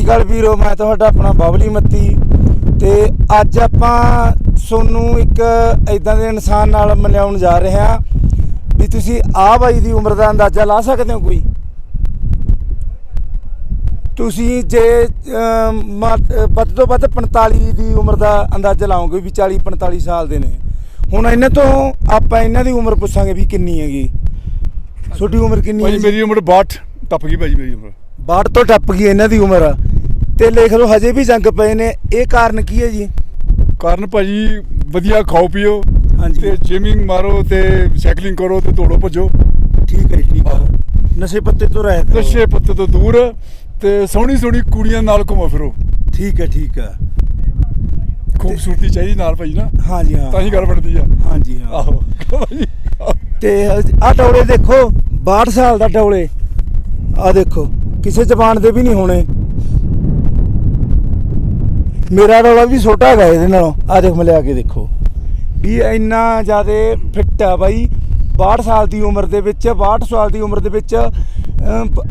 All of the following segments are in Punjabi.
ਸ਼੍ਰੀ ਅਕਾਲ ਵੀਰੋ ਮੈਂ ਤੁਹਾਡਾ ਆਪਣਾ ਬਬਲੀ ਮੱਤੀ ਤੇ ਅੱਜ ਆਪਾਂ ਤੁਹਾਨੂੰ ਇੱਕ ਇਦਾਂ ਦੇ ਇਨਸਾਨ ਨਾਲ ਮਿਲਾਉਣ ਜਾ ਰਹੇ ਹਾਂ ਵੀ ਤੁਸੀਂ ਆਹ ਬਾਈ ਦੀ ਉਮਰ ਦਾ ਅੰਦਾਜ਼ਾ ਲਾ ਸਕਦੇ ਹੋ ਕੋਈ? ਤੁਸੀਂ ਜੇ ਵੱਧ ਤੋਂ ਵੱਧ 45 ਦੀ ਉਮਰ ਦਾ ਅੰਦਾਜ਼ਾ ਲਾਓਗੇ ਵੀ 40 45 ਸਾਲ ਦੇ ਨੇ। ਹੁਣ ਇਹਨਾਂ ਤੋਂ ਆਪਾਂ ਇਹਨਾਂ ਦੀ ਉਮਰ ਪੁੱਛਾਂਗੇ ਵੀ ਕਿੰਨੀ ਹੈਗੀ। ਤੁਹਾਡੀ ਉਮਰ ਕਿੰਨੀ ਹੈ ਮੇਰੀ ਉਮਰ 62 ਟੱਪ ਗਈ ਭਾਜੀ ਮੇਰੀ ਉਮਰ। ਬਾੜ ਤੋਂ ਟੱਪ ਗਈ ਇਹਨਾਂ ਦੀ ਉਮਰ। ਤੇ ਲਿਖ ਲਓ ਹਜੇ ਵੀ ਜੰਗ ਪਏ ਨੇ। ਇਹ ਕਾਰਨ ਕੀ ਹੈ ਜੀ? ਕਾਰਨ ਭਾਜੀ ਵਧੀਆ ਖਾਓ ਪੀਓ ਹਾਂਜੀ। ਤੇ ਜਿਮਿੰਗ ਮਾਰੋ ਤੇ ਸਾਈਕਲਿੰਗ ਕਰੋ ਤੇ ਦੌੜੋ ਭੱਜੋ। ਠੀਕ ਹੈ ਠੀਕ ਹੈ। ਨਸ਼ੇ ਪੱਤੇ ਤੋਂ ਰਹਿਤ ਰਹੋ। ਨਸ਼ੇ ਪੱਤੇ ਤੋਂ ਦੂਰ ਤੇ ਸੋਹਣੀ ਸੋਹਣੀ ਕੁੜੀਆਂ ਨਾਲ ਘੁੰਮੋ ਫਿਰੋ। ਠੀਕ ਹੈ ਠੀਕ ਹੈ। ਖੂਬਸੂਰਤੀ ਚਾਹੀਦੀ ਨਾਲ ਭਾਜੀ ਨਾ। ਹਾਂਜੀ ਹਾਂ। ਤਾਂ ਹੀ ਗੱਲ ਬਣਦੀ ਆ। ਹਾਂਜੀ ਹਾਂ। ਆਹੋ। ਭਾਜੀ ਆਹੋ। ਤੇ ਆ ਡੌਲੇ ਦੇਖੋ 62 ਸਾਲ ਦਾ ਡੌਲੇ। ਆ ਦੇਖੋ ਕਿਸੇ ਜ਼ਬਾਨ ਦੇ ਵੀ ਨਹੀਂ ਹੋਣੇ। ਮੇਰਾ ਡੌਲਾ ਵੀ ਛੋਟਾ ਹੈਗਾ ਇਹਦੇ ਨਾਲੋਂ। ਆ ਦੇਖ ਮਿਲਿਆ ਕੇ ਦੇਖੋ। ਵੀ ਇੰਨਾ ਜ਼ਿਆਦਾ ਫਿੱਟ ਆ ਬਾਈ। 62 ਸਾਲ ਦੀ ਉਮਰ ਦੇ ਵਿੱਚ 62 ਸਾਲ ਦੀ ਉਮਰ ਦੇ ਵਿੱਚ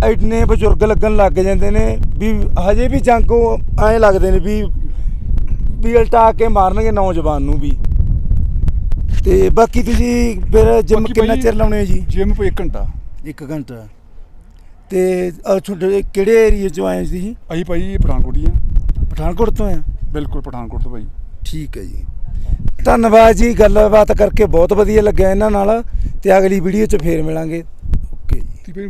ਇੰਨੇ ਬਜ਼ੁਰਗ ਲੱਗਣ ਲੱਗ ਜਾਂਦੇ ਨੇ ਵੀ ਹਜੇ ਵੀ ਜੰਗੋਂ ਐਂ ਲੱਗਦੇ ਨੇ ਵੀ ਵੀ ਉਲਟਾ ਕੇ ਮਾਰਨਗੇ ਨੌਜਵਾਨ ਨੂੰ ਵੀ। ਤੇ ਬਾਕੀ ਤੁਸੀਂ ਫਿਰ ਜਿਮ ਕਿੰਨਾ ਚਿਰ ਲਾਉਣੇ ਹੋ ਜੀ? ਜਿਮ ਕੋਈ 1 ਘੰਟਾ। 1 ਘੰਟਾ। ਤੇ ਤੁਹਾਡੇ ਕਿਹੜੇ ਏਰੀਏ ਚੋਂ ਆਏ ਸੀ ਅਸੀਂ ਭਾਜੀ ਪਠਾਨਕੋਟ ਹੀ ਆ। ਪਠਾਨਕੋਟ ਤੋਂ ਆ? ਬਿਲਕੁਲ ਪਠਾਨਕੋਟ ਤੋਂ ਭਾਜੀ ਠੀਕ ਹੈ ਜੀ। ਧੰਨਵਾਦ ਜੀ ਗੱਲਬਾਤ ਕਰਕੇ ਬਹੁਤ ਵਧੀਆ ਲੱਗਿਆ ਇਹਨਾਂ ਨਾਲ ਤੇ ਅਗਲੀ ਵੀਡੀਓ 'ਚ ਫੇਰ ਮਿਲਾਂਗੇ। ਓਕੇ ਜੀ।